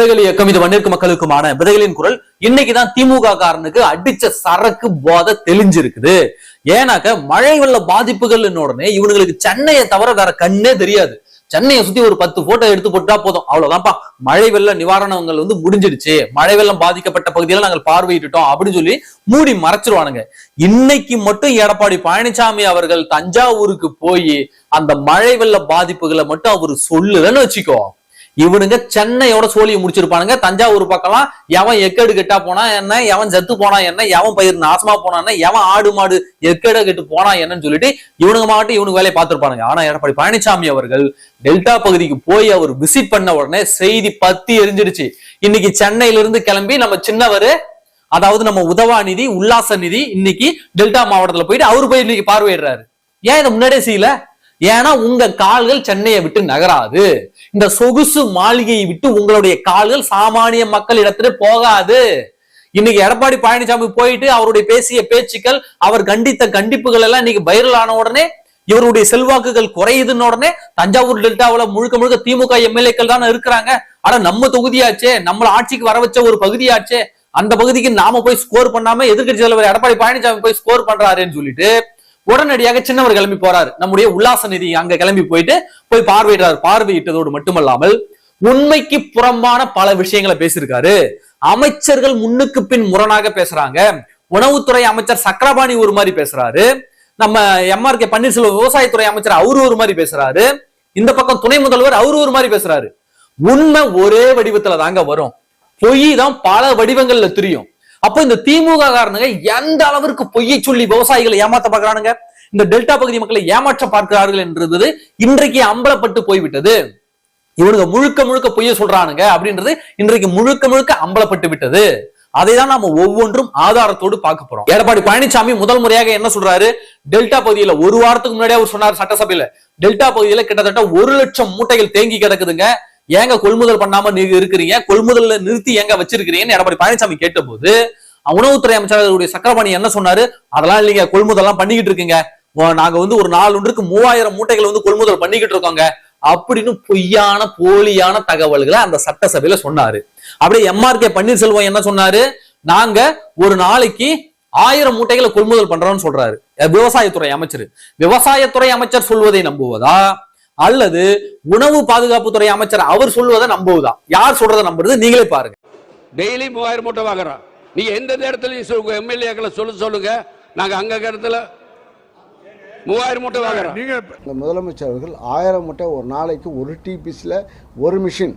விதைகள் இயக்கம் இது மண்ணிற்கு மக்களுக்குமான விதைகளின் குரல் இன்னைக்குதான் திமுக காரனுக்கு அடிச்ச சரக்கு போதை தெளிஞ்சிருக்குது. ஏன்னாக்க மழை வெள்ள பாதிப்புகள் உடனே இவனுங்களுக்கு சென்னையை தவிர வேற கண்ணே தெரியாது. சென்னையை சுத்தி ஒரு பத்து போட்டோ எடுத்து போட்டா போதும். அவ்வளவுதான்ப்பா. மழை வெள்ள நிவாரணங்கள் வந்து முடிஞ்சிடுச்சு. மழை வெள்ளம் பாதிக்கப்பட்ட பகுதியில நாங்கள் பார்வையிட்டுட்டோம் அப்படின்னு சொல்லி மூடி மறைச்சிருவானுங்க. இன்னைக்கு மட்டும் எடப்பாடி பழனிசாமி அவர்கள் தஞ்சாவூருக்கு போய் அந்த மழை வெள்ள பாதிப்புகளை மட்டும் அவர் சொல்லுலன்னு வச்சுக்கோ. இவனுங்க சென்னையோட சோழியை முடிச்சிருப்பானுங்க. தஞ்சாவூர் பக்கம்லாம் எவன் எக்கேடு கெட்டா போனா என்ன எவன் செத்து போனா என்ன எவன் பயிர் நாசமா போனா என்ன எவன் ஆடு மாடு எக்கேட கெட்டு போனா என்னன்னு சொல்லிட்டு இவனுங்க மாவட்டம் இவனுக்கு வேலையை பார்த்திருப்பானுங்க. ஆனா எடப்பாடி பழனிசாமி அவர்கள் டெல்டா பகுதிக்கு போய் அவர் விசிட் பண்ண உடனே செய்தி பத்தி எரிஞ்சிடுச்சு. இன்னைக்கு சென்னையில இருந்து கிளம்பி நம்ம சின்னவர் அதாவது நம்ம உதவாநிதி உல்லாச நிதி இன்னைக்கு டெல்டா மாவட்டத்துல போயிட்டு அவரு போய் இன்னைக்கு பார்வையிடுறாரு. ஏன் இதை முன்னாடியே செய்யல? ஏன்னா உங்க கால்கள் சென்னையை விட்டு நகராது. இந்த சொகுசு மாளிகையை விட்டு உங்களுடைய கால்கள் சாமானிய மக்கள் இடத்துல போகாது. இன்னைக்கு எடப்பாடி பழனிசாமி போயிட்டு அவருடைய பேசிய பேச்சுக்கள் அவர் கண்டித்த கண்டிப்புகள் எல்லாம் இன்னைக்கு வைரல் ஆன உடனே இவருடைய செல்வாக்குகள் குறையுதுன்னு உடனே தஞ்சாவூர் டெல்டாவுல முழுக்க முழுக்க திமுக எம்எல்ஏக்கள் தானே இருக்கிறாங்க. ஆனா நம்ம தொகுதியாச்சே நம்மள ஆட்சிக்கு வர வச்ச ஒரு பகுதியாச்சே அந்த பகுதிக்கு நாம போய் ஸ்கோர் பண்ணாம எதிர்கட்சி தலைவர் எடப்பாடி பழனிசாமி போய் ஸ்கோர் பண்றாருன்னு சொல்லிட்டு உடனடியாக சின்னவர் கிளம்பி போறாரு. நம்முடைய உல்லாச நிதி அங்க கிளம்பி போயிட்டு போய் பார்வையிடுறாரு. பார்வையிட்டதோடு மட்டுமல்லாமல் உண்மைக்கு புறம்பான பல விஷயங்களை பேசியிருக்காரு. அமைச்சர்கள் முன்னுக்கு பின் முரணாக பேசுறாங்க. உணவுத்துறை அமைச்சர் சக்கரபாணி ஒரு மாதிரி பேசுறாரு. நம்ம எம்ஆர் கே பன்னீர்செல்வம் விவசாயத்துறை அமைச்சர் அவரு ஒரு மாதிரி பேசுறாரு. இந்த பக்கம் துணை முதல்வர் அவரு ஒரு மாதிரி பேசுறாரு. உண்மை ஒரே வடிவத்துல தாங்க வரும். பொய் தான் பல வடிவங்கள்ல தெரியும். அப்போ இந்த திமுக காரனுங்க எந்த அளவிற்கு பொய்யை சொல்லி விவசாயிகளை ஏமாத்த பாக்குறானுங்க இந்த டெல்டா பகுதி மக்களை ஏமாற்ற பார்க்கிறார்கள் என்றது இன்றைக்கு அம்பலப்பட்டு போய்விட்டது. இவனுங்க முழுக்க முழுக்க பொய்ய சொல்றானுங்க அப்படின்றது இன்றைக்கு முழுக்க முழுக்க அம்பலப்பட்டு விட்டது. அதை தான் நாம ஒவ்வொன்றும் ஆதாரத்தோடு பார்க்க போறோம். எடப்பாடி பழனிசாமி முதல் முறையாக என்ன சொல்றாரு? டெல்டா பகுதியில ஒரு வாரத்துக்கு முன்னாடியே அவர் சொன்னார் சட்டசபையில. டெல்டா பகுதியில கிட்டத்தட்ட ஒரு லட்சம் மூட்டைகள் தேங்கி கிடக்குதுங்க. ஏங்க கொள்முதல் பண்ணாம இருக்கிறீங்க? கொள்முதல்ல நிறுத்தி எங்க வச்சிருக்கிறீங்கன்னு எடப்பாடி பழனிசாமி கேட்டபோது உணவுத்துறை அமைச்சர் சக்கரபாணி என்ன சொன்னாரு? அதெல்லாம் இல்லைங்க கொள்முதல் எல்லாம் பண்ணிக்கிட்டு இருக்கீங்க. நாங்க வந்து ஒரு நாலு ஒன்றுக்கு மூவாயிரம் மூட்டைகள் வந்து கொள்முதல் பண்ணிக்கிட்டு இருக்கோங்க. அப்படின்னு பொய்யான போலியான தகவல்களை அந்த சட்டசபையில சொன்னாரு. அப்படியே எம்ஆர் கே பன்னீர்செல்வம் என்ன சொன்னாரு? நாங்க ஒரு நாளைக்கு ஆயிரம் மூட்டைகளை கொள்முதல் பண்றோம்னு சொல்றாரு. விவசாயத்துறை அமைச்சர். விவசாயத்துறை அமைச்சர் சொல்வதை நம்புவதா? அல்லது உணவு பாதுகாப்புத்துறை அமைச்சர் அவர் சொல்வதை நம்புவதா? யார் சொல்றதை நம்புறது? நீங்களே பாருங்க. டெய்லி மூவாயிரம் மூட்டை வாங்குறோம். நீங்க எந்த இடத்துல எம்எல்ஏக்களை சொல்ல சொல்லுங்க. நாங்க அங்க இடத்துல மூவாயிரம் மூட்டை வாங்குறோம். நீங்க இந்த முதலமைச்சர் அவர்கள் ஆயிரம் மூட்டை ஒரு நாளைக்கு ஒரு டிபிஸில் ஒரு மிஷின்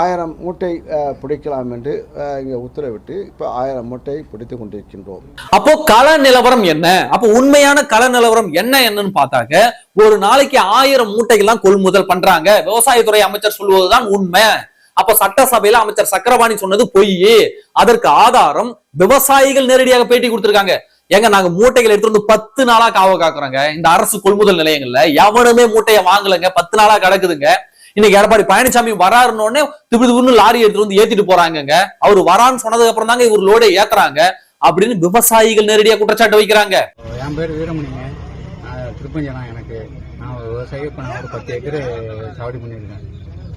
ஆயிரம் மூட்டை பிடிக்கலாம் என்று இங்கே உத்தரவிட்டு இப்போ ஆயிரம் மூட்டை பிடித்து கொண்டிருக்கின்றோம். அப்போ கள நிலவரம் என்ன? அப்போ உண்மையான கள நிலவரம் என்ன என்னன்னு பார்த்தாக்க ஒரு நாளைக்கு ஆயிரம் மூட்டைகள்லாம் கொள்முதல் பண்றாங்க. விவசாயத்துறை அமைச்சர் சொல்வதுதான் உண்மை. அப்ப சட்டசபையில அமைச்சர் சக்கரபாணி சொன்னது பொய் அதற்கு ஆதாரம் விவசாயிகள் நேரடியாக பேட்டி கொடுத்திருக்காங்க. ஏங்க நாங்க மூட்டைகள் எடுத்துட்டு வந்து பத்து நாளா காவ காக்குறோங்க. இந்த அரசு கொள்முதல் நிலையங்கள்ல எவனுமே மூட்டையை வாங்கலங்க. பத்து நாளா கிடக்குதுங்க. இன்னைக்கு எடப்பாடி பழனிசாமி வராருன்னு திபு திபுன்னு லாரி எடுத்துட்டு வந்து ஏத்திட்டு போறாங்கங்க. அவர் வரான்னு சொன்னதுக்கு அப்புறம் தாங்க இவர் லோடை ஏத்துறாங்க. அப்படின்னு விவசாயிகள் நேரடியா குற்றச்சாட்டு வைக்கிறாங்க. என் பேர் வீரமணிங்க. நான் திருப்பஞ்சனம் எனக்கு. நான் ஒரு விவசாயி இப்போ நான் ஒரு பத்து ஏக்கர் சாவடி பண்ணியிருக்கேன்.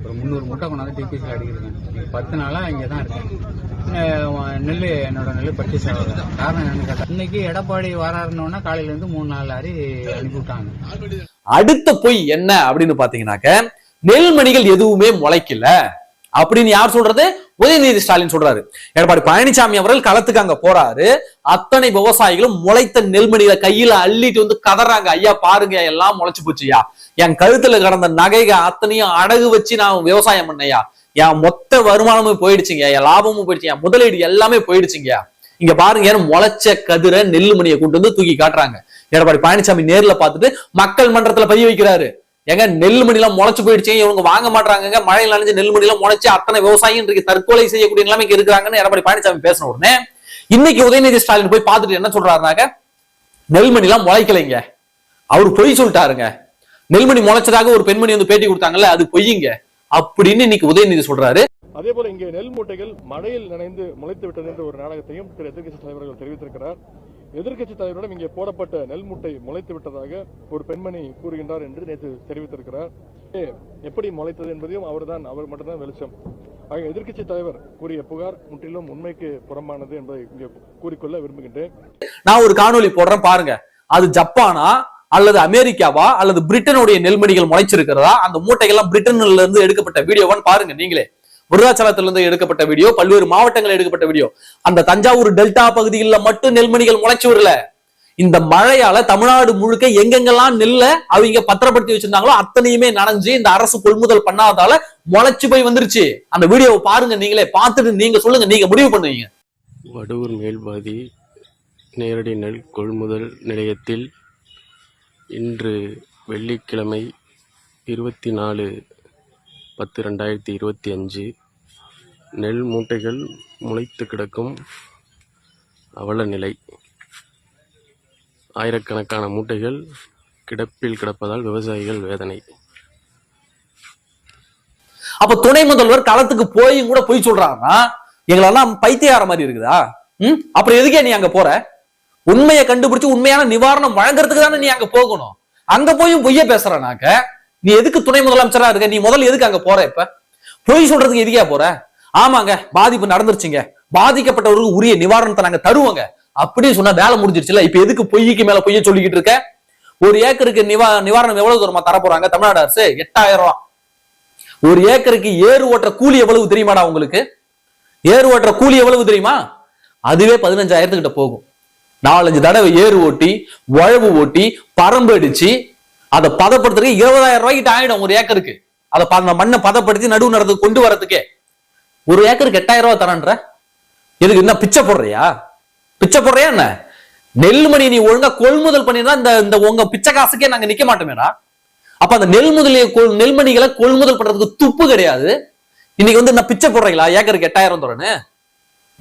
ஒரு முந்நூறு மூட்டை கொண்டாந்து டிபிசியில் அடிக்கிறேன். பத்து நாளாக இங்கே தான் இருக்கேன் நெல் என்னோட நெல் பர்ச்சேஸ் ஆகல. காரணம் என்னன்னு கேட்டா இன்னைக்கு எடப்பாடி வராருன்னொன்னே காலையிலேருந்து மூணு நாலு லாரி அனுப்பி விட்டாங்க அடுத்த பொய் என்ன அப்படின்னு பாத்தீங்கன்னாக்க நெல்மணிகள் எதுவுமே முளைக்கல அப்படின்னு யார் சொல்றது? உதயநிதி ஸ்டாலின் சொல்றாரு. எடப்பாடி பழனிசாமி அவர்கள் களத்துக்கு அங்க போறாரு. அத்தனை விவசாயிகளும் முளைத்த நெல்மணிகளை கையில அள்ளிட்டு வந்து கதறாங்க. ஐயா பாருங்க எல்லாம் முளைச்சு போச்சுயா என் கழுத்துல கடந்த நகைக அத்தனையும் அடகு வச்சு நான் விவசாயம் பண்ணையா என் மொத்த வருமானமும் போயிடுச்சுங்க. என் லாபமும் போயிடுச்சு. என் முதலீடு எல்லாமே போயிடுச்சுங்க. இங்க பாருங்க முளைச்ச கதிரை நெல்லுமணியை கொண்டு வந்து தூக்கி காட்டுறாங்க. எடப்பாடி பழனிசாமி நேர்ல பார்த்துட்டு மக்கள் மன்றத்துல பதிய வைக்கிறாரு. ஏங்க நெல் மணிலாம் முளைச்சு போயிடுச்சு. இவங்க வாங்க மாட்டாங்க மழையில் நனைஞ்சு நெல் மணிலாம் முளைச்சு அத்தனை விவசாயம் இன்றைக்கு தற்கொலை செய்யக்கூடிய நிலைமைக்கு இருக்கிறாங்கன்னு எடப்பாடி பழனிசாமி பேசின உடனே இன்னைக்கு உதயநிதி ஸ்டாலின் போய் பார்த்துட்டு என்ன சொல்றாருனாக்க நெல்மணி எல்லாம் முளைக்கலைங்க. அவர் பொய் சொல்லிட்டாருங்க. நெல்மணி முளைச்சதாக ஒரு பெண்மணி வந்து பேட்டி கொடுத்தாங்கல்ல அது பொய்யுங்க. அப்படின்னு இன்னைக்கு உதயநிதி சொல்றாரு. அதே போல இங்கே நெல் மூட்டைகள் மழையில் நனைந்து முளைத்து விட்டது என்ற ஒரு நாடகத்தையும் திரு எதிர்கட்சி தலைவர்கள் தெரிவித்திருக்கிறார். எதிர்க்கட்சி தலைவரிடம் இங்கே போடப்பட்ட நெல் மூட்டை முளைத்து விட்டதாக ஒரு பெண்மணி கூறுகின்றார் என்று நேற்று தெரிவித்திருக்கிறார். ஏ, எப்படி முளைத்தது என்பதையும் அவர்தான் அவர் மட்டும்தான் வெளிச்சம். ஆக எதிர்க்கட்சி தலைவர் கூறிய புகார் முற்றிலும் உண்மைக்கு புறம்பானது என்பதை இங்கே கூறிக்கொள்ள விரும்புகின்றேன். நான் ஒரு காணொலி போடுறேன் பாருங்க. அது ஜப்பானா அல்லது அமெரிக்காவா அல்லது பிரிட்டனுடைய நெல்மணிகள் முளைச்சிருக்கிறதா? அந்த மூட்டைகள்லாம் பிரிட்டன்ல இருந்து எடுக்கப்பட்ட வீடியோவான்னு பாருங்க நீங்களே. விருதாச்சலத்திலிருந்து எடுக்கப்பட்ட வீடியோ பல்வேறு மாவட்டங்கள் எடுக்கப்பட்ட வீடியோ. அந்த தஞ்சாவூர் டெல்டா பகுதிகளில் மட்டும் நெல்மணிகள் முளைச்சு வரல இந்த மழையால தமிழ்நாடு முழுக்க எங்கெங்கெல்லாம் நெல்ல அவங்க பத்திரப்படுத்தி வச்சிருந்தாங்களோ அத்தனையுமே நனைஞ்சு இந்த அரசு கொள்முதல் பண்ணாதால முளைச்சு போய் வந்துருச்சு. அந்த வீடியோவை பாருங்க நீங்களே பார்த்துட்டு நீங்க சொல்லுங்க நீங்க முடிவு பண்ணுவீங்க. வடூர் மேல்பாதி நேரடி நெல் கொள்முதல் நிலையத்தில் இன்று வெள்ளிக்கிழமை இருபத்தி நாலு பத்து ரெண்டாயிரத்தி இருபத்தி அஞ்சு. நெல் மூட்டைகள் முளைத்து கிடக்கும் அவல நிலை. ஆயிரக்கணக்கான மூட்டைகள் கிடப்பில் கிடப்பதால் விவசாயிகள் வேதனை. அப்ப துணை முதல்வர் களத்துக்கு போயும் கூட போய் சொல்றாருன்னா எங்களெல்லாம் பைத்தியார மாதிரி இருக்குதா? ம்? அப்புறம் எதுக்கே நீ அங்க போற? உண்மையை கண்டுபிடிச்சு உண்மையான நிவாரணம் வழங்குறதுக்கு தானே நீ அங்க போகணும். அங்க போயும் பொய்ய பேசுறனாக்க நீ எதுக்கு துணை முதலமைச்சரா இருக்க? நீ முதல்ல எதுக்கு அங்க போற இப்ப? பொய் சொல்றதுக்கு எதுக்கா போற? ஆமாங்க பாதிப்பு நடந்துருச்சுங்க. பாதிக்கப்பட்டவருக்கு உரிய நிவாரணத்தை நாங்க தருவோங்க. அப்படியே சொன்னா வேலை முடிஞ்சிருச்சுல? இப்ப எதுக்கு பொய்க்கு மேல பொய்ய சொல்லிக்கிட்டு இருக்க? ஒரு ஏக்கருக்கு நிவா நிவாரணம் எவ்வளவு தூரமா தர போறாங்க? தமிழ்நாடு அரசு எட்டாயிரம் ரூபாய் ஒரு ஏக்கருக்கு ஏறு ஓட்டுற கூலி எவ்வளவு தெரியுமாடா உங்களுக்கு? ஏறு ஓட்டுற கூலி எவ்வளவு தெரியுமா? அதுவே பதினஞ்சாயிரத்துக்கிட்ட போகும். நாலஞ்சு தடவை ஏறு ஓட்டி உழவு ஓட்டி பரம்பு அடிச்சு அதை பதப்படுத்துறதுக்கு இருபதாயிரம் ரூபாய்க்கிட்ட ஆயிடும் ஒரு ஏக்கருக்கு. அதை ப- அந்த மண்ணை பதப்படுத்தி நடுவு நடத்துக்கு கொண்டு வரதுக்கே. ஒரு ஏக்கருக்கு எட்டாயிரம் ரூபாய் தரன்ற. எதுக்கு என்ன பிச்சை போடுறியா? பிச்சை போடுறியா என்ன? நெல்மணி நீ ஒழுங்கா கொள்முதல் பண்ணிருந்தா இந்த இந்த உங்க பிச்சை காசுக்கே நாங்க நிக்க மாட்டோமேடா. அப்ப அந்த நெல் முதலிய கொள்- நெல்மணிகளை கொள்முதல் பண்றதுக்கு துப்பு கிடையாது. இன்னைக்கு வந்து என்ன பிச்சை போடுறீங்களா? ஏக்கருக்கு எட்டாயிரம் தரேன்னு.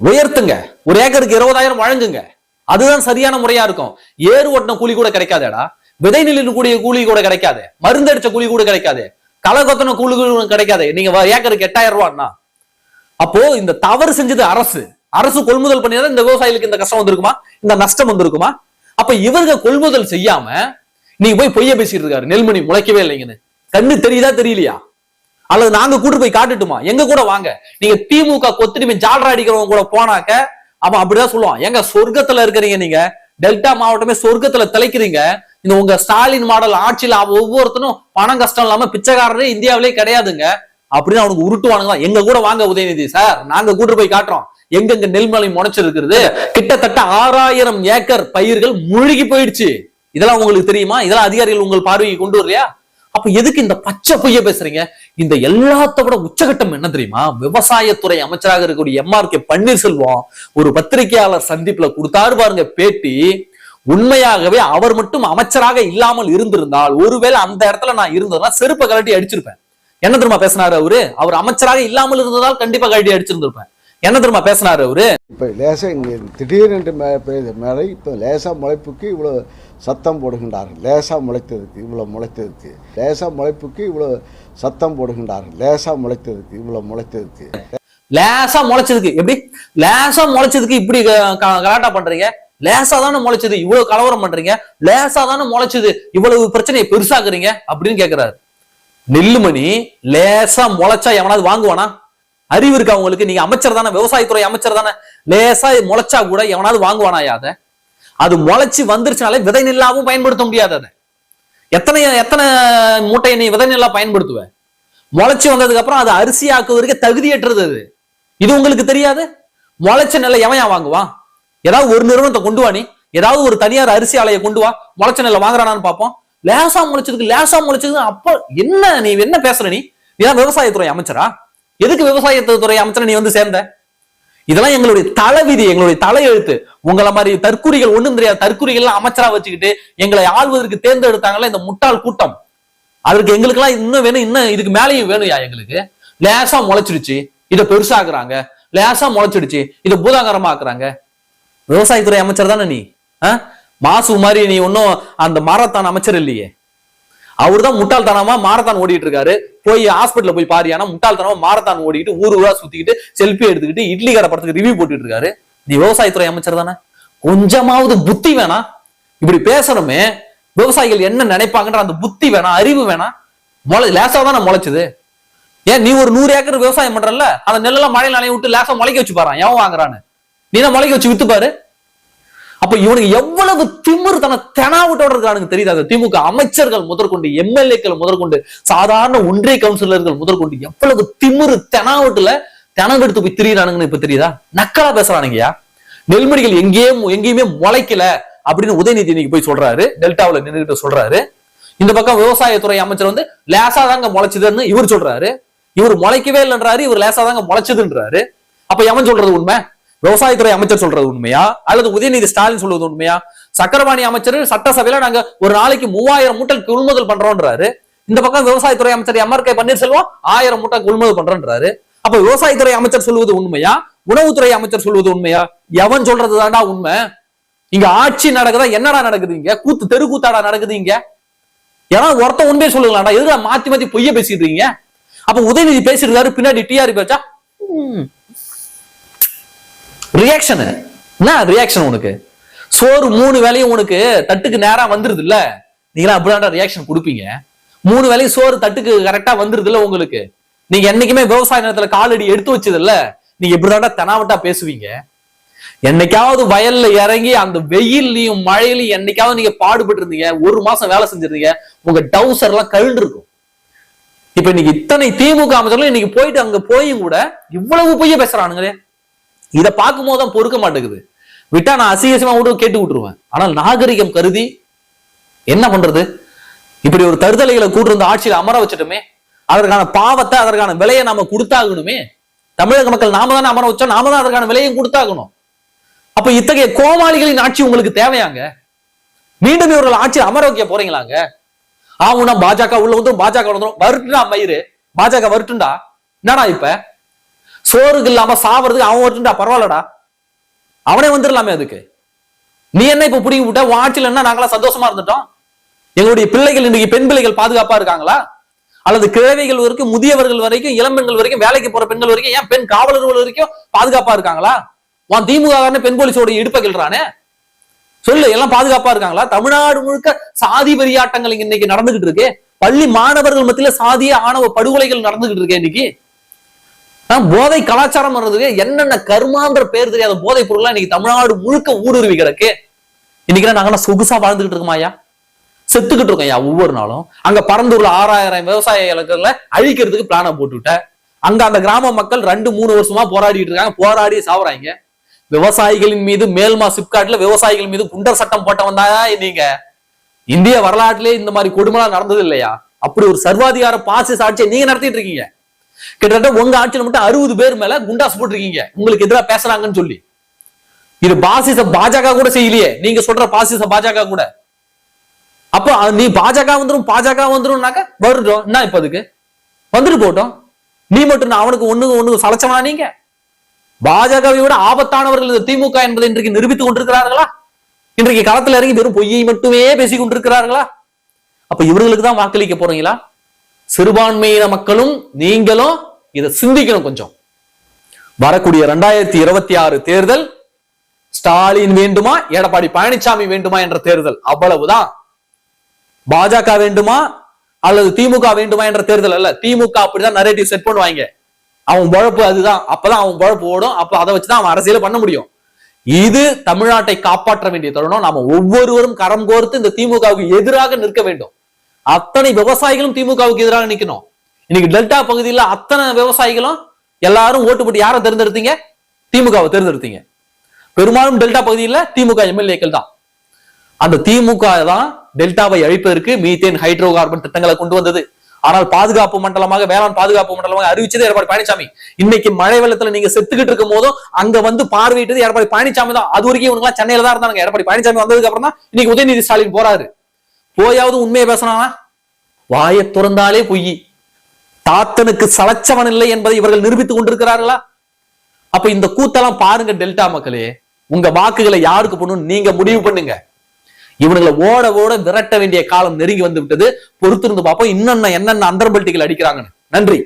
உயர்த்துங்க. ஒரு ஏக்கருக்கு இருபதாயிரம் வழங்குங்க. அதுதான் சரியான முறையா இருக்கும். ஏறு ஓட்டின கூலி கூட கிடைக்காதேடா. விதை நிலையில் கூடிய கூலி கூட கிடைக்காது. மருந்து அடிச்ச கூலி கூட கிடைக்காது. களை கொத்தன கூலி கூட கிடைக்காது. நீங்க ஏக்கருக்கு எட்டாயிரம் ரூபான்னா. அப்போ இந்த தவறு செஞ்சது அரசு. அரசு கொள்முதல் பண்ணிதான் இந்த விவசாயிகளுக்கு இந்த கஷ்டம் வந்திருக்குமா? இந்த நஷ்டம் வந்திருக்குமா? அப்ப இவங்க கொள்முதல் செய்யாம நீங்க போய் பொய்ய பேசிட்டு இருக்காரு. நெல்மணி முளைக்கவே இல்லைங்கன்னு. கண்ணு தெரியுதா தெரியலையா? அல்லது நாங்க கூட்டு போய் காட்டுட்டுமா? எங்க கூட வாங்க. நீங்க திமுக கொத்தடிமை ஜால்ரா அடிக்கிறவங்க கூட போனாக்க அவன் அப்படிதான் சொல்லுவான். எங்க சொர்க்கத்துல இருக்கிறீங்க நீங்க. டெல்டா மாவட்டமே சொர்க்கத்துல திளைக்கிறீங்க. இந்த உங்க ஸ்டாலின் மாடல் ஆட்சியில ஒவ்வொருத்தனும் பணம் கஷ்டம் இல்லாம பிச்சைக்காரரே இந்தியாவிலே கிடையாதுங்க. அப்படின்னு அவனுக்கு உருட்டுவானுங்க. எங்க கூட வாங்க உதயநிதி சார் நாங்க கூட்டு போய் காட்டுறோம். எங்கெங்க நெல்மலை முளைச்சிருக்கிறது கிட்டத்தட்ட ஆறாயிரம் ஏக்கர் பயிர்கள் முழுகி போயிடுச்சு. இதெல்லாம் உங்களுக்கு தெரியுமா? இதெல்லாம் அதிகாரிகள் உங்கள் பார்வையை கொண்டு வரலையா? அப்ப எதுக்கு இந்த பச்சை பொய்ய பேசுறீங்க? இந்த எல்லாத்த விட உச்சகட்டம் என்ன தெரியுமா? விவசாயத்துறை அமைச்சராக இருக்கக்கூடிய எம்ஆர் கே பன்னீர்செல்வம் ஒரு பத்திரிகையாளர் சந்திப்புல கொடுத்தாரு பாருங்க பேட்டி. உண்மையாகவே அவர் மட்டும் அமைச்சராக இல்லாமல் இருந்திருந்தால் ஒருவேளை அந்த இடத்துல நான் இருந்ததுன்னா செருப்பை கழட்டி அடிச்சிருப்பேன். என்ன தெரியுமா பேசினாரு அவரு? அவர் அமைச்சராக இல்லாமல் இருந்ததால் கண்டிப்பா கழட்டி அடிச்சிருந்திருப்பேன். என்ன தெரியுமா பேசினாரு அவரு? இப்போ லேசாக இங்கே திடீரென்று பெய்த மழை இப்போ லேசாக முளைப்புக்கு இவ்வளோ சத்தம் போடுகின்றார்கள். லேசாக முளைத்ததுக்கு இவ்வளோ முளைத்ததுக்கு. லேசாக முளைப்புக்கு இவ்வளோ சத்தம் போடுகின்றார்கள். லேசாக முளைத்ததுக்கு இவ்வளோ முளைத்ததுக்கு. லேசா முளைச்சதுக்கு. எப்படி? லேசா முளைச்சதுக்கு இப்படி கலாட்டா பண்றீங்க? லேசா தானே முளைச்சது? இவ்வளவு கலவரம் பண்றீங்க. லேசா தானே முளைச்சது? இவ்வளவு பிரச்சனையை பெருசாக்குறீங்க? அப்படின்னு கேக்குறாரு. நெல்லுமணி லேசா முளைச்சா எவனாவது வாங்குவானா? அறிவு இருக்கா அவங்களுக்கு நீங்க அமைச்சர் தானே விவசாயத்துறை அமைச்சர் தானே. லேசா முளைச்சா கூட எவனாவது வாங்குவானா அதை? அது முளைச்சு வந்துருச்சுனாலே விதை நெல்லாவும் பயன்படுத்த முடியாது அதை. எத்தனை எத்தனை மூட்டையை நீ விதை நெல்லா பயன்படுத்துவ? முளைச்சு வந்ததுக்கு அப்புறம் அது அரிசி ஆக்குவதற்கு தகுதியற்றது அது. இது உங்களுக்கு தெரியாது? முளைச்ச நெல்லை எவன் வாங்குவான்? ஏதாவது ஒரு நிறுவனத்தை கொண்டு வா நீ. ஏதாவது ஒரு தனியார் அரிசி ஆலையை கொண்டு வா. முளைச்ச நெல்லை வாங்குறானான்னு பார்ப்போம். லேசா முளைச்சதுக்கு லேசா முளைச்சதுக்கு அப்ப என்ன நீ என்ன பேசுற நீ? நீதான் விவசாயத்துறை அமைச்சரா? எதுக்கு விவசாயத்துறை அமைச்சர் நீ வந்து சேர்ந்த? இதெல்லாம் எங்களுடைய தலைவிதி எங்களுடைய தலையெழுத்து. உங்களை மாதிரி தற்குறிகள் ஒண்ணும் தெரியாது. தற்குறிகள் அமைச்சரா வச்சுக்கிட்டு எங்களை ஆள்வதற்கு தேர்ந்தெடுத்தாங்களா இந்த முட்டாள் கூட்டம். அதற்கு எங்களுக்கெல்லாம் இன்னும் வேணும் இன்னும் இதுக்கு மேலேயும் வேணும்யா எங்களுக்கு? லேசா முளைச்சிடுச்சு. இதை பெருசாக்குறாங்க. லேசா முளைச்சிடுச்சு. இதை பூதாகரமா ஆக்குறாங்க விவசாயத்துறை அமைச்சர் தானே நீ? ஆ? மாசு மாதிரி நீ ஒன்னும் அந்த மாரத்தான் அமைச்சர் இல்லையே. அவர் தான் முட்டாள்தனமா மாரத்தான் ஓடிட்டு இருக்காரு. போய் ஹாஸ்பிட்டல்ல போய் பாரு. ஏன்னா முட்டாள்தனமா மாரத்தான் ஓடிக்கிட்டு ஊர் ஊரா சுத்திக்கிட்டு செல்ஃபி எடுத்துக்கிட்டு இட்லி கடை படத்துக்கு ரிவ்யூ போட்டுட்டு இருக்காரு. நீ விவசாயத்துறை அமைச்சர் தானே? கொஞ்சமாவது புத்தி வேணாம். இப்படி பேசணுமே விவசாயிகள் என்ன நினைப்பாங்கன்ற அந்த புத்தி வேணாம் அறிவு வேணாம். முளை லேசா தானே முளைச்சது. ஏன் நீ ஒரு நூறு ஏக்கர் விவசாயம் பண்றல அந்த நெல்லெல்லாம் மழையில நனைய விட்டு லேசா முளைக்க வச்சு பாரு. ஏன் வாங்குறான்னு? நீ தான் முளைக்க வச்சு வித்துப்பாரு அப்ப இவனுக்கு எவ்வளவு திமிரு தன தெனாவிட்டோட இருக்கானுங்க தெரியுது? அந்த திமுக அமைச்சர்கள் முதற்கொண்டு எம்எல்ஏக்கள் முதற்கொண்டு சாதாரண ஒன்றிய கவுன்சிலர்கள் முதற்கொண்டு எவ்வளவு திமிரு தெனாவட்டுல தெனவெடுத்து போய் திரியிறானுங்கன்னு இப்ப தெரியுதா? நக்கலா பேசுறானுங்கய்யா. நெல்மணிகள் எங்கேயும் எங்கேயுமே முளைக்கல அப்படின்னு உதயநிதி இன்னைக்கு போய் சொல்றாரு. டெல்டாவுல நின்றுகிட்ட சொல்றாரு. இந்த பக்கம் விவசாயத்துறை அமைச்சர் வந்து லேசா தாங்க முளைச்சதுன்னு இவர் சொல்றாரு. இவர் முளைக்கவே இல்லைன்றாரு இவர் லேசா தாங்க முளைச்சதுன்றாரு. அப்ப எவன் சொல்றது உண்மை? விவசாயத்துறை அமைச்சர் சொல்றது உண்மையா? அல்லது உதயநிதி ஸ்டாலின் சொல்றது உண்மையா? சக்கரபாணி அமைச்சர் சட்டசபையில நாங்க ஒரு நாளைக்கு மூவாயிரம் மூட்டை கொள்முதல் பண்றோம்ன்றாரு இந்த பக்கம் விவசாயத்துறை அமைச்சர் எம் ஆர் கே பன்னீர்செல்வம் ஆயிரம் மூட்டை கொள்முதல் பண்றேன்றாரு. அப்ப விவசாயத்துறை அமைச்சர் சொல்வது உண்மையா? உணவுத்துறை அமைச்சர் சொல்வது உண்மையா? எவன் சொல்றது தாண்டா உண்மை? இங்க ஆட்சி நடக்குதா? என்னடா நடக்குது இங்க? கூத்து தெரு கூத்தாடா நடக்குது இங்க? ஏன்னா ஒருத்த உண்மையை சொல்லுங்களாடா எதுக்கு மாத்தி மாத்தி பொய்ய பேசிடுறீங்க இருக்கீங்க? அப்ப உதயநிதி பேசிருக்காரு பின்னாடி டிஆர்பி வச்சா ரியாக்ஷனு என்ன? ரியாக்ஷன் உனக்கு? சோறு மூணு வேலையும் உனக்கு தட்டுக்கு நேரா வந்துருது இல்ல நீங்களா அப்படிதான் ரியாக்ஷன் கொடுப்பீங்க. மூணு வேலையும் சோறு தட்டுக்கு கரெக்டா வந்துருது இல்ல உங்களுக்கு? நீங்க என்னைக்குமே விவசாய நிலத்துல காலடி எடுத்து வச்சது இல்ல நீங்க இப்படிதான்டா தெனாவட்டா பேசுவீங்க. என்னைக்காவது வயல்ல இறங்கி அந்த வெயில்லையும் மழையிலையும் என்னைக்காவது நீங்க பாடுபட்டு இருந்தீங்க ஒரு மாசம் வேலை செஞ்சிருந்தீங்க உங்க டவுசர் எல்லாம் கழுண்டு இருக்கும் இப்ப இன்னைக்கு இத்தனை திமுக அமைச்சர்களும் இன்னைக்கு போயிட்டு அங்க போயும் கூட இவ்வளவு பொய்ய பேசுறானுங்களே. இதை பார்க்கும் போது தான் பொறுக்க மாட்டேங்குது. விட்டா நான் அசிங்கசமா விட்டு கேட்டு விட்டுருவேன். ஆனால் நாகரிகம் கருதி என்ன பண்றது? இப்படி ஒரு தருதலைகளை கூட்டிருந்த ஆட்சியில் அமர வச்சுட்டோமே அதற்கான பாவத்தை அதற்கான விலையை நாம கொடுத்தாகணுமே. தமிழக மக்கள் நாம தானே அமர வச்சோம் நாம தான் அதற்கான விலையும் கொடுத்தாகணும். அப்ப இத்தகைய கோமாளிகளின் ஆட்சி உங்களுக்கு தேவையாங்க? மீண்டும் இவர்கள் ஆட்சி அமர வைக்க போறீங்களாங்க? ஆவுனா பாஜக உள்ள வந்துடும் பாஜக வந்துடும் வருட்டுடா மயிறு. பாஜக வருட்டுண்டா? என்னடா இப்ப? சோறுக்கு இல்லாம சாவறதுக்கு அவன் வருட்டுண்டா பரவாயில்லடா. அவனே வந்துடலாமே அதுக்கு. நீ என்ன இப்ப பிடிங்கி விட்ட? உன் என்ன நாங்களா சந்தோஷமா இருந்துட்டோம்? எங்களுடைய பிள்ளைகள் இன்னைக்கு பெண் பிள்ளைகள் பாதுகாப்பா இருக்காங்களா? அல்லது கிழவிகள் வரைக்கும் முதியவர்கள் வரைக்கும் இளம்பெண்கள் வரைக்கும் வேலைக்கு போற பெண்கள் வரைக்கும் ஏன் பெண் காவலர்கள் வரைக்கும் பாதுகாப்பா இருக்காங்களா? உன் திமுக பெண் போலீஸோட இடுப்பை சொல்லு எல்லாம் பாதுகாப்பா இருக்காங்களா? தமிழ்நாடு முழுக்க சாதி வெறியாட்டங்கள் இங்க இன்னைக்கு நடந்துகிட்டு இருக்கு. பள்ளி மாணவர்கள் மத்தியில சாதிய ஆணவ படுகொலைகள் நடந்துகிட்டு இருக்கு இன்னைக்கு. போதை கலாச்சாரம் வர்றதுக்கு என்னென்ன கருமான்ற பேர் தெரியாத போதை பொருள்லாம் இன்னைக்கு தமிழ்நாடு முழுக்க ஊடுருவி கிடக்கு. இன்னைக்கு நாங்க சொகுசா வாழ்ந்துகிட்டு இருக்கோமாயா செத்துக்கிட்டு இருக்கோம் ஐயா ஒவ்வொரு நாளும். அங்க பரந்தூர்ல ஆறாயிரம் விவசாய இலக்குகளை அழிக்கிறதுக்கு பிளான போட்டுவிட்ட அங்க அந்த கிராம மக்கள் ரெண்டு மூணு வருஷமா போராடிட்டு இருக்காங்க. போராடி சாவுறாங்க. விவசாயிகளின் மீது மேல்மா சிப்காட்ல விவசாயிகள் மீது குண்டர் சட்டம் போட்டவன் தான் நீங்க. இந்திய வரலாற்றிலே இந்த மாதிரி கொடுமைலாம் நடந்தது இல்லையா? அப்படி ஒரு சர்வாதிகார பாசிஸ் ஆட்சியை நீங்க நடத்திட்டு இருக்கீங்க. கிட்டத்தட்ட உங்க ஆட்சியில் மட்டும் அறுபது பேர் மேல குண்டாஸ் போட்டிருக்கீங்க. உங்களுக்கு எதிராக பேசுறாங்கன்னு சொல்லி. இது பாசிச பாஜக கூட செய்யலையே. நீங்க சொல்ற பாசிச பாஜக கூட. அப்போ நீ பாஜக வந்துடும் பாஜக வந்துடும்னாக்க வருடும் என்ன இப்ப அதுக்கு? வந்துட்டு போட்டோம். நீ மட்டும் அவனுக்கு ஒண்ணு ஒண்ணு சலச்சவனா நீங்க? பாஜகவை விட ஆபத்தானவர்கள் இந்த திமுக என்பதை இன்றைக்கு நிரூபித்துக் கொண்டிருக்கிறார்களா? இன்றைக்கு களத்தில் இறங்கி வெறும் பொய்யை மட்டுமே பேசிக் கொண்டிருக்கிறார்களா? அப்ப இவர்களுக்கு தான் வாக்களிக்க போறீங்களா? சிறுபான்மையின மக்களும் நீங்களும் இதை சிந்திக்கணும் கொஞ்சம். வரக்கூடிய ரெண்டாயிரத்தி இருபத்தி ஆறு தேர்தல் ஸ்டாலின் வேண்டுமா எடப்பாடி பழனிசாமி வேண்டுமா என்ற தேர்தல் அவ்வளவுதான். பாஜக வேண்டுமா அல்லது திமுக வேண்டுமா என்ற தேர்தல் அல்ல. திமுக அப்படிதான் நரேட்டிவ் செட் பண்ணுவாங்க. அவன் உழப்பு அதுதான். அப்பதான் அவன் உழப்பு ஓடும். அப்ப அதை வச்சுதான் அவன் அரசியல பண்ண முடியும். இது தமிழ்நாட்டை காப்பாற்ற வேண்டிய தருணம். நாம ஒவ்வொருவரும் கரம் கோர்த்து இந்த திமுகவுக்கு எதிராக நிற்க வேண்டும். அத்தனை விவசாயிகளும் திமுகவுக்கு எதிராக நிக்கணும். இன்னைக்கு டெல்டா பகுதியில அத்தனை விவசாயிகளும் எல்லாரும் ஓட்டு போட்டு யாரை தேர்ந்தெடுத்தீங்க? திமுகவை தேர்ந்தெடுத்தீங்க. பெரும்பாலும் டெல்டா பகுதியில திமுக எம்எல்ஏக்கள் தான். அந்த திமுக தான் டெல்டாவை அழிப்பதற்கு மீத்தேன் ஹைட்ரோ கார்பன் திட்டங்களை கொண்டு வந்தது. ஆனால் பாதுகாப்பு மண்டலமாக வேளாண் பாதுகாப்பு மண்டலமாக அறிவிச்சது எடப்பாடி பழனிசாமி. இன்னைக்கு மழை வெள்ளத்துல நீங்க செத்துக்கிட்டு இருக்கும் போதும் அங்க வந்து பார்வையிட்டது எடப்பாடி பழனிசாமி தான். அது வரைக்கும் இவங்க சென்னையில தான் இருந்தாங்க எடப்பாடி பழனிசாமி வந்ததுக்கு அப்புறம் தான் இன்னைக்கு உதயநிதி ஸ்டாலின் போறாரு. போயாவது உண்மையை பேசினானா? வாயை துறந்தாலே பொய். தாத்தனுக்கு சளைச்சவன் இல்லை என்பதை இவர்கள் நிரூபித்துக் கொண்டிருக்கிறார்களா? அப்ப இந்த கூத்தெல்லாம் பாருங்க டெல்டா மக்களே. உங்க வாக்குகளை யாருக்கு போடணும் நீங்க முடிவு பண்ணுங்க. இவனுங்களை ஓட ஓட விரட்ட வேண்டிய காலம் நெருங்கி வந்து விட்டது. பொறுத்திருந்து பார்ப்போம். இன்னென்ன என்னென்ன அந்தர்பல்ட்டிகள் அடிக்கிறாங்கன்னு. நன்றி.